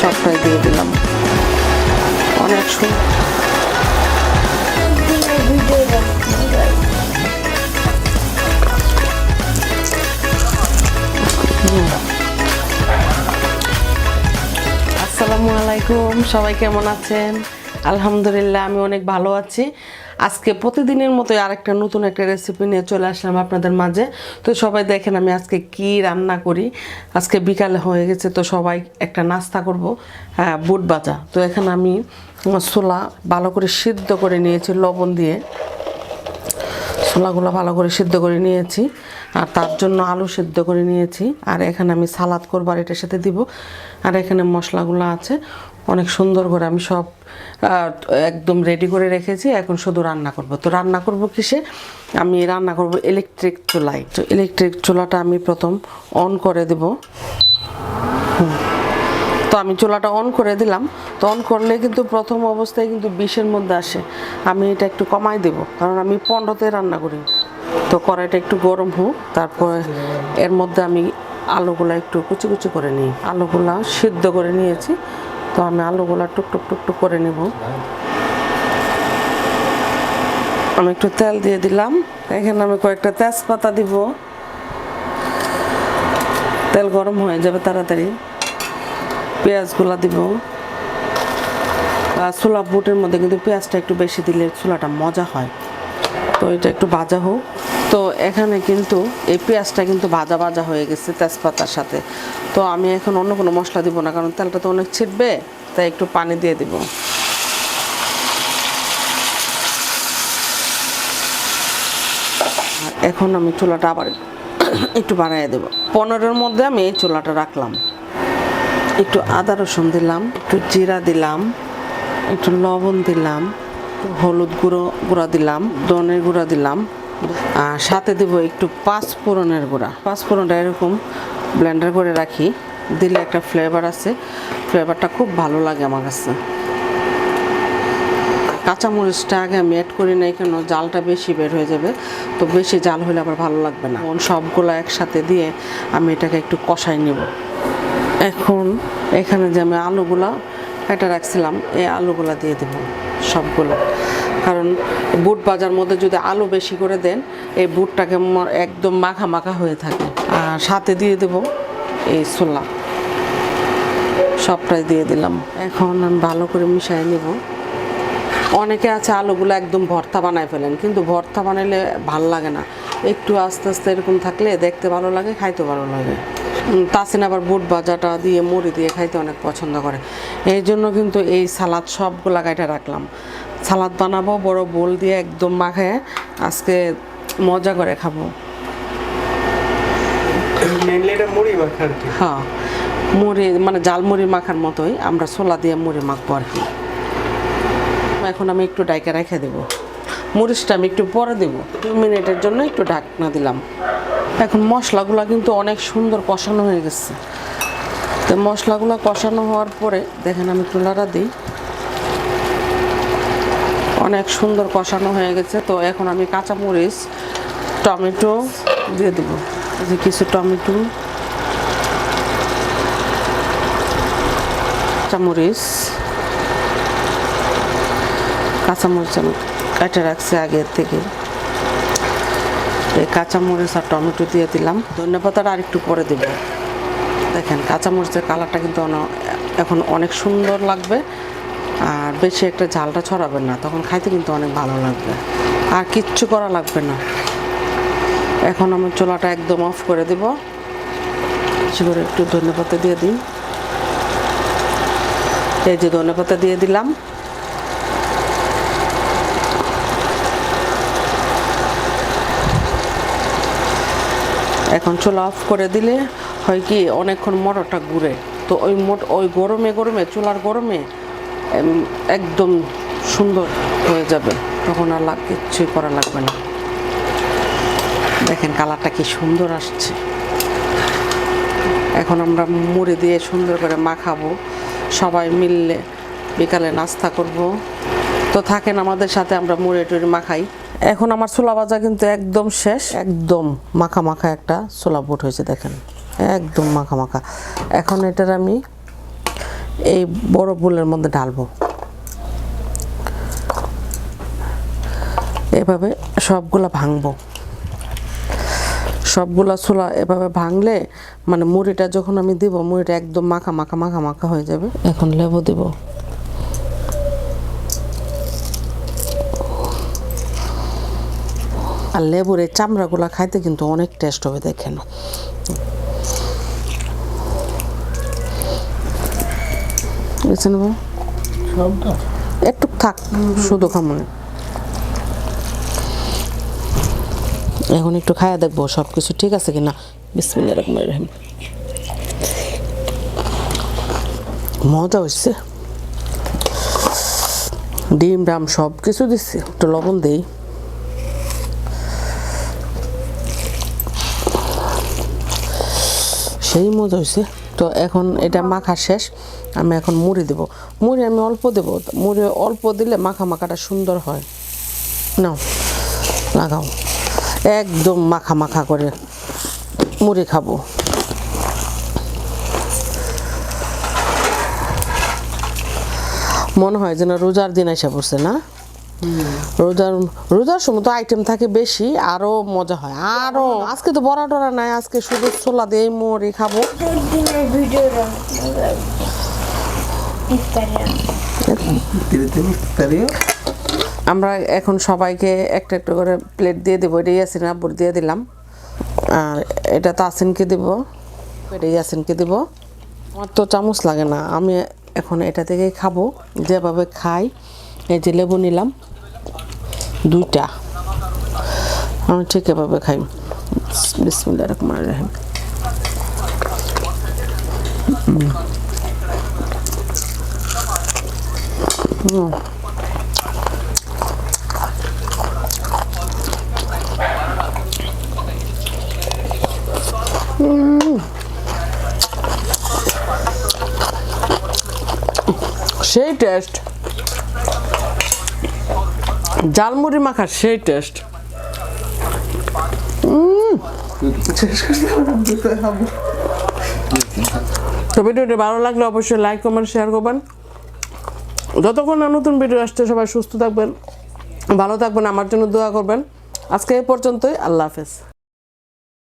সবটাই দিয়ে দিলাম। অনেক আসসালামু আলাইকুম সবাই কেমন আছেন? আলহামদুলিল্লাহ আমি অনেক ভালো আছি। আজকে প্রতিদিনের মতো আরেকটা নতুন একটা রেসিপি নিয়ে চলে আসলাম আপনাদের মাঝে। তো সবাই দেখেন আমি আজকে কি রান্না করি। আজকে বিকালে হয়ে গেছে, তো সবাই একটা নাস্তা করব হ্যাঁ বুট বাজা তো এখানে আমি ছোলা ভালো করে সিদ্ধ করে নিয়েছি, লবণ দিয়ে। ছোলাগুলো ভালো করে সিদ্ধ করে নিয়েছি, আর তার জন্য আলু সিদ্ধ করে নিয়েছি। আর এখানে আমি সালাদ করব, আর এটার সাথে দিব। আর এখানে মশলাগুলো আছে। অনেক সুন্দর করে আমি সব একদম রেডি করে রেখেছি, এখন শুধু রান্না করব। তো রান্না করব কিসে? আমি রান্না করব ইলেকট্রিক চুলায় তো ইলেকট্রিক চুলাটা আমি প্রথম অন করে দেব। তো আমি চুলাটা অন করে দিলাম। তো অন করলে কিন্তু প্রথম অবস্থায় কিন্তু বিশের মধ্যে আসে। আমি এটা একটু কমাই দেব, কারণ আমি পনেরোতে রান্না করি। তো কড়াইটা একটু গরম হোক, তারপরে এর মধ্যে আমি আলুগুলা একটু কুচি কুচি করে নিই। আলুগুলা সিদ্ধ করে নিয়েছি। তো আমি আলুগুলা টুক টুক টুক টুক করে নেব। আমি একটু তেল দিয়ে দিলাম। এখানে আমি কয়েকটা তেজপাতা দিব। তেল গরম হয়ে যাবে তাড়াতাড়ি। পেঁয়াজগুলা দিব। আর ছোলা বুটের মধ্যে কিন্তু পেঁয়াজটা একটু বেশি দিলে ছোলাটা মজা হয়। তো এটা একটু ভাজা হোক। তো এখানে কিন্তু এই পেঁয়াজটা কিন্তু ভাজা ভাজা হয়ে গেছে তেজপাতার সাথে। তো আমি এখন অন্য কোনো মশলা দিব না, কারণ তেলটা তো অনেক ছিটবে, তাই একটু পানি দিয়ে দিব। এখন আমি চুলাটা আবার একটু বাড়াইয়া দেবো। পনেরোর মধ্যে আমি এই চুলাটা রাখলাম। একটু আদা রসুন দিলাম, একটু জিরা দিলাম, একটু লবণ দিলাম হলুদ গুঁড়ো, গুঁড়া দিলাম দনের গুঁড়া দিলাম। আর সাথে দেব একটু পাঁচ ফোড়নের গুঁড়া। পাঁচ ফোড়নটা এরকম ব্লেন্ডার করে রাখি। দিলে একটা ফ্লেভার আছে। ফ্লেভারটা খুব ভালো লাগে আমার কাছে। কাঁচামরিচটা আগে আমি অ্যাড করি নাই কেন? জালটা বেশি বের হয়ে যাবে। তো বেশি জাল হলে আবার ভালো লাগবে না। সবগুলো একসাথে দিয়ে আমি এটাকে একটু কষাই নেব। এখন এখানে যে আমি আলুগুলা, এটা রাখছিলাম, এই আলুগুলা দিয়ে দেব। সবগুলো। কারণ বুট বাজার মধ্যে যদি আলু বেশি করে দেন, এই বুটটাকে একদম মাখা মাখা হয়ে থাকে। আর সাথে দিয়ে দেব এই ছোলা। সবটাই দিয়ে দিলাম। এখন আমি ভালো করে মিশিয়ে নেব। অনেকে আছে আলুগুলো একদম ভর্তা বানায় ফেলেন, কিন্তু ভর্তা বানাইলে ভালো লাগে না। একটু আস্তে আস্তে এরকম থাকলে দেখতে ভালো লাগে খাইতে ভালো লাগে। তাসিন আবার বুট ভাজাটা দিয়ে মুড়ি দিয়ে খাইতে অনেক পছন্দ করে। এই জন্য কিন্তু এই সালাদ সবগুলা কাইটা রাখলাম। সালাদ বানাবো বড় বোল দিয়ে একদম মাখে আজকে মজা করে খাব। হ্যাঁ মুড়ি মানে জাল মুড়ি মাখার মতোই আমরা ছোলা দিয়ে মুড়ি মাখবো আর কি। এখন আমি একটু ডাইকা রেখে দেবো। মরিচটা আমি একটু পরে দেবো। দু মিনিটের জন্য একটু ঢাকনা দিলাম। এখন মশলাগুলো কিন্তু অনেক সুন্দর কষানো হয়ে গেছে। তো মশলাগুলো কষানো হওয়ার পরে দেখেন আমি চুলাটা দিই। অনেক সুন্দর কষানো হয়ে গেছে। তো এখন আমি কাঁচামরিচ, টমেটো দিয়ে দেবো। যে কিছু টমেটো, কাঁচামরিচ কাঁচামরিচ আমি কেটে রাখছি আগের থেকে। কাঁচামরিচ আর টমেটো দিয়ে দিলাম। ধনে পাতাটা আর একটু পরে দেব। দেখেন, কাঁচামরিচের কালারটা কিন্তু এখন অনেক সুন্দর লাগবে, আর বেশি একটা ঝালটা ছড়াবে না, তখন খাইতে কিন্তু অনেক ভালো লাগবে। আর কিচ্ছু করা লাগবে না। এখন আমি চোলাটা একদম অফ করে দেব। বেশি করে একটু ধনে পাতা দিয়ে দিই। এই যে ধনে পাতা দিয়ে দিলাম। এখন চুলা অফ করে দিলে হয় কি অনেকক্ষণ মোটরটা ঘুরে। তো ওই মোট, ওই গরমে গরমে, চুলার গরমে একদম সুন্দর হয়ে যাবে। তখন আর লাগ, কিচ্ছুই করা লাগবে না। দেখেন কালারটা কি সুন্দর আসছে। এখন আমরা মুড়ি দিয়ে সুন্দর করে মাখাবো। সবাই মিললে বিকালে নাস্তা করব। তো থাকেন আমাদের সাথে, আমরা মুড়ি টুড়ি মাখাই। এখন আমার ছোলা ভাজা কিন্তু একদম শেষ। একদম মাখা মাখা একটা ছোলা বুট হয়েছে, দেখেন। একদম মাখা মাখা। এখন এটার আমি এই বড় বুলের মধ্যে ঢালবো। এভাবে সবগুলা ভাঙবো। সবগুলা ছোলা এভাবে ভাঙলে মানে মুড়িটা যখন আমি দিব, মুড়িটা একদম মাখা মাখা মাখা মাখা হয়ে যাবে। এখন লেবু দিব। আর লেবুর এই চামড়াগুলা খাইতে কিন্তু অনেক টেস্ট হবে দেখেন। বুঝছেন একটু থাক শুধু খামনে এখন একটু খায়া দেখব সব কিছু ঠিক আছে কিনা। বিসমিল্লাহ রহমান রহিম। মজা হচ্ছে ডিম ডাম সব কিছু দিচ্ছি একটু লবণ দেই। সেই মজা হয়েছে তো এখন এটা মাখা শেষ, আমি এখন মুড়ি দেব। মুড়ি আমি অল্প দেব মুড়ি অল্প দিলে মাখা মাখাটা সুন্দর হয়। নাও, লাগাও। একদম মাখা মাখা করে মুড়ি খাব। মনে হয় যেন রোজার দিন এসে পড়ছে না? রোজার রোজার সময় তো আইটেম থাকে বেশি, আরও মজা হয়। আরও, আজকে তো বড়া টরা নাই, আজকে শুধু ছোলা দিয়ে মুড়ি খাব। আমরা এখন সবাইকে একটা একটা করে প্লেট দিয়ে দেবো এটা ইয়াসিন আব্বুর দিয়ে দিলাম। আর এটা তো আসিনকে দেব এটা ইয়াসিনকে দেব। আমার তো চামচ লাগে না, আমি এখন এটা থেকেই খাব, যেভাবে খাই। এই যে লেবু নিলাম দুইটা। আমি ঠিক এভাবে খাই। বিসমিল্লাহ রহমান রহিম। সেই টেস্ট জালমুড়ি মাখার সেই টেস্ট তো ভিডিওটি ভালো লাগলে অবশ্যই লাইক কমেন্ট শেয়ার করবেন। যতক্ষণ না নতুন ভিডিও আসছে, সবাই সুস্থ থাকবেন, ভালো থাকবেন, আমার জন্য দোয়া করবেন। আজকে এ পর্যন্তই, আল্লাহ হাফেজ।